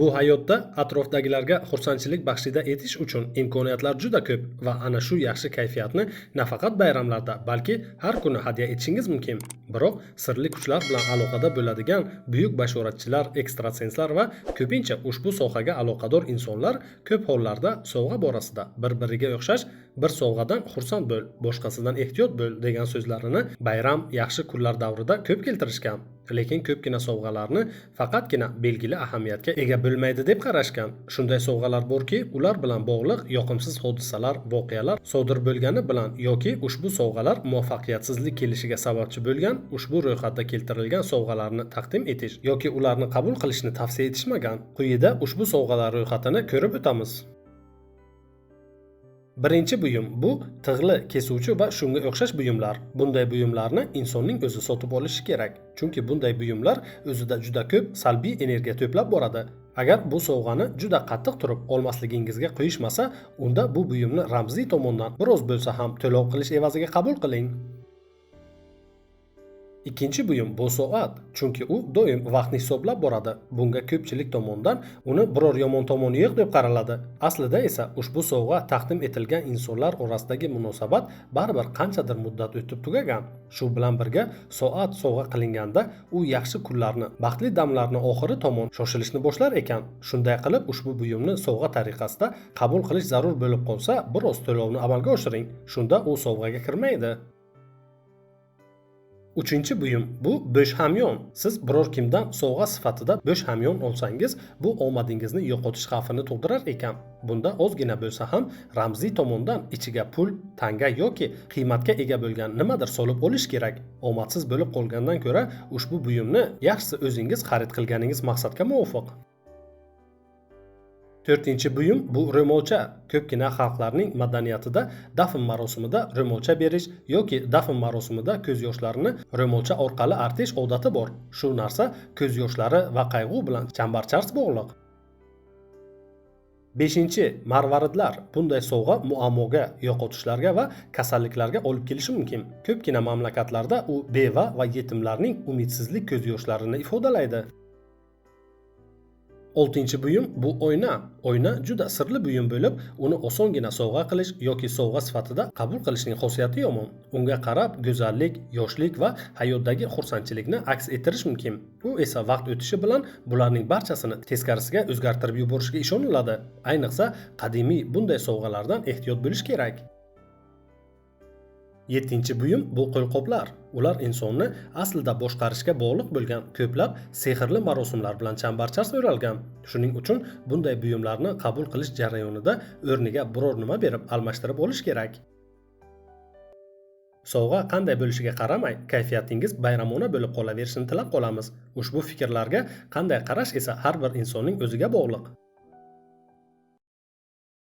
Bu hayotda atrofdagilarga xursandchilik baxshida etish uchun imkoniyatlar juda ko'p va ana shu yaxshi kayfiyatni nafaqat bayramlarda, balki har kuni hadya etishingiz mumkin. Biroq sirli kuchlar bilan aloqada bo'ladigan buyuk bashoratchilar, ekstrasenslar va ko'pincha ushbu sohaga aloqador insonlar ko'p hollarda sovg'a borasida bir-biriga o'xshash bir sovg'adan xursand bo'l, boshqasidan ehtiyot bo'l degan so'zlarini bayram, yaxshi kunlar davrida ko'p keltirishgan. Lekin ko'pgina sovg'alarni faqatgina belgili ahamiyatga ega bo'lmaydi deb qarashgan. Shunday sovg'alar borki, ular bilan bog'liq yoqimsiz hodisalar, voqealar sodir bo'lgani bilan yoki ushbu sovg'alar muvaffaqiyatsizlik kelishiga sababchi bo'lgan ushbu ro'yxatda keltirilgan sovg'alarni taqdim etish yoki ularni qabul qilishni tavsiya etishmagan. Quyida ushbu sovg'alar ro'yxatini ko'rib o'tamiz. Birinchi buyum bu tig'li kesuvchi va shunga o'xshash buyumlar. Bunday buyumlarni insonning o'zi sotib olishi kerak. Chunki bunday buyumlar o'zida juda ko'p salbiy energiya to'plab boradi. Agar bu sovg'ani juda qattiq turib olmasligingizga qo'yishmasa, unda bu buyumni ramziy tomondan biroz bo'lsa ham to'lov qilish evaziga qabul qiling. Ikkinchi buyum bu soat, chunki u doim vaqtni hisoblab boradi. Bunga ko'pchilik tomonidan uni biror yomon tomoni yo'q deb qaraladi. Aslida esa ushbu sovg'a taqdim etilgan insonlar orasidagi munosabat baribir qanchadir muddat o'tib tugagan. Shu bilan birga soat sovg'a qilinganda u yaxshi kunlarni, baxtli damlarni oxiri tomon shoshilishni boshlar ekan. Shunday qilib ushbu buyumni sovg'a tariqasida qabul qilish zarur bo'lib qolsa, biroz to'lovni amalga oshiring. Shunda u sovg'aga kirmaydi. Uchinchi buyum bu bo'sh hamyon. Siz biror kimdan sovg'a sifatida bo'sh hamyon olsangiz, bu omadingizni yo'qotish xavfini tug'dirar ekan. Bunda ozgina bo'lsa ham ramziy tomondan ichiga pul, tanga yoki qiymatga ega bo'lgan nimadir solib olish kerak. Omadsiz bo'lib qolgandan ko'ra ushbu buyumni yaxshisi o'zingiz xarid qilganingiz maqsadga muvofiq. To'rtinchi buyum bu ro'molcha. Ko'pgina xalqlarning madaniyatida dafn marosimida ro'molcha berish yoki dafn marosimida ko'z yoshlarini ro'molcha orqali artish odati bor. Shu narsa ko'z yoshlari va qayg'u bilan chambarchas bog'liq. Beshinchi marvaridlar. Bunday sovg'a muammoga, yo'qotishlarga va kasalliklarga olib kelishi mumkin. Ko'pgina mamlakatlarda u beva va yetimlarning umidsizlik ko'z yoshlarini ifodalaydi. Oltinchi buyum bu oyna. Oyna juda sirli buyum bo'lib, uni osongina sovg'a qilish yoki sovg'a sifatida qabul qilishning xususiyati yomon. Unga qarab go'zallik, yoshlik va hayotdagi xursandchilikni aks ettirish mumkin. Bu esa vaqt o'tishi bilan bularning barchasini teskarisiga o'zgartirib yuborishiga ishoniladi. Ayniqsa, qadimiy bunday sovg'alardan ehtiyot bo'lish kerak. Yettinchi buyum bu qo'lqoplar. Ular insonni aslida boshqarishga bog'liq bo'lgan ko'plab sehrli marosimlar bilan chambarchas o'ralgan. Shuning uchun bunday buyumlarni qabul qilish jarayonida o'rniga biror nima berib almashtirib olish kerak. Sovg'a qanday bo'lishiga qaramay, kayfiyatingiz bayramona bo'lib qolaverishini tilab qolamiz. Ushbu fikrlarga qanday qarash esa har bir insonning o'ziga bog'liq.